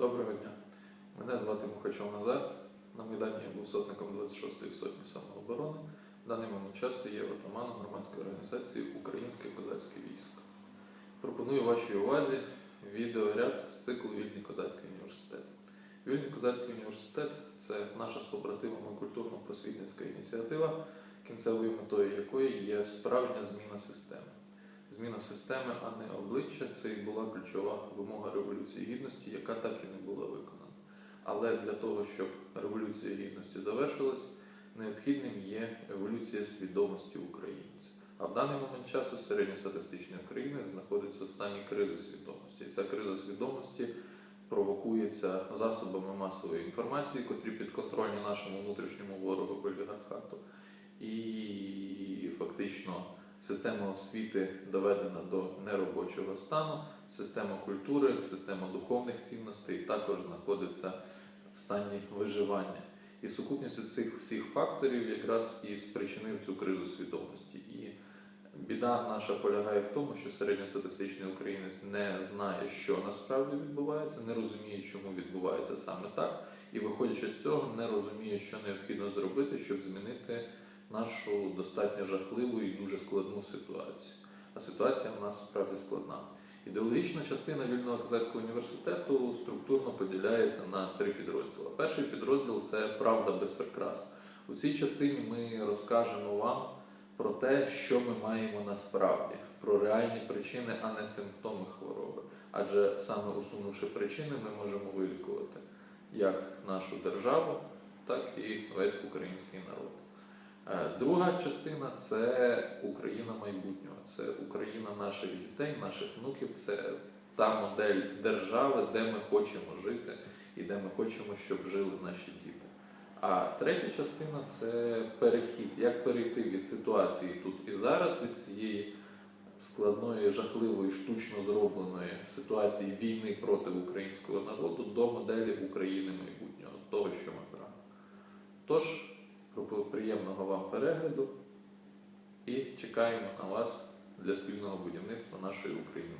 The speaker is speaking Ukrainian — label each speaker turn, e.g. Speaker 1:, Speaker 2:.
Speaker 1: Доброго дня. Мене звати Мухачов Назар. На Майдані я був сотником 26-ї сотні самооборони. В даний момент часу є отаманом громадської організації Українське козацьке військо. Пропоную вашій увазі відеоряд з циклу Вільний козацький університет. Вільний козацький університет це наша з побратимами культурно-просвітницька ініціатива, кінцевою метою якої є справжня зміна системи. Зміна системи, а не обличчя, це і була ключова вимога Революції Гідності, яка так і не була виконана. Але для того, щоб Революція Гідності завершилась, необхідним є еволюція свідомості українця. А в даний момент часу середньостатистичної України знаходиться в стані кризи свідомості. І ця криза свідомості провокується засобами масової інформації, котрі підконтрольні нашому внутрішньому ворогу олігархату. І фактично система освіти доведена до неробочого стану, система культури, система духовних цінностей також знаходиться в стані виживання. І сукупністю цих всіх факторів якраз і спричинив цю кризу свідомості. І біда наша полягає в тому, що середньостатистичний українець не знає, що насправді відбувається, не розуміє, чому відбувається саме так, і виходячи з цього, не розуміє, що необхідно зробити, щоб змінити нашу достатньо жахливу і дуже складну ситуацію. А ситуація в нас справді складна. Ідеологічна частина вільного козацького університету структурно поділяється на три підрозділи. Перший підрозділ це правда без прикрас. У цій частині ми розкажемо вам про те, що ми маємо насправді, про реальні причини, а не симптоми хвороби. Адже саме усунувши причини, ми можемо вилікувати як нашу державу, так і весь український народ. Е, Друга частина це Україна майбутнього, це Україна наших дітей, наших внуків, це та модель держави, де ми хочемо жити і де ми хочемо, щоб жили наші діти. А третя частина це перехід, як перейти від ситуації тут і зараз, від цієї складної, жахливої, штучно зробленої ситуації війни проти українського народу до моделі України майбутнього, того, що ми прагнемо. Тож, приємного вам перегляду і чекаємо на вас для спільного будівництва нашої України.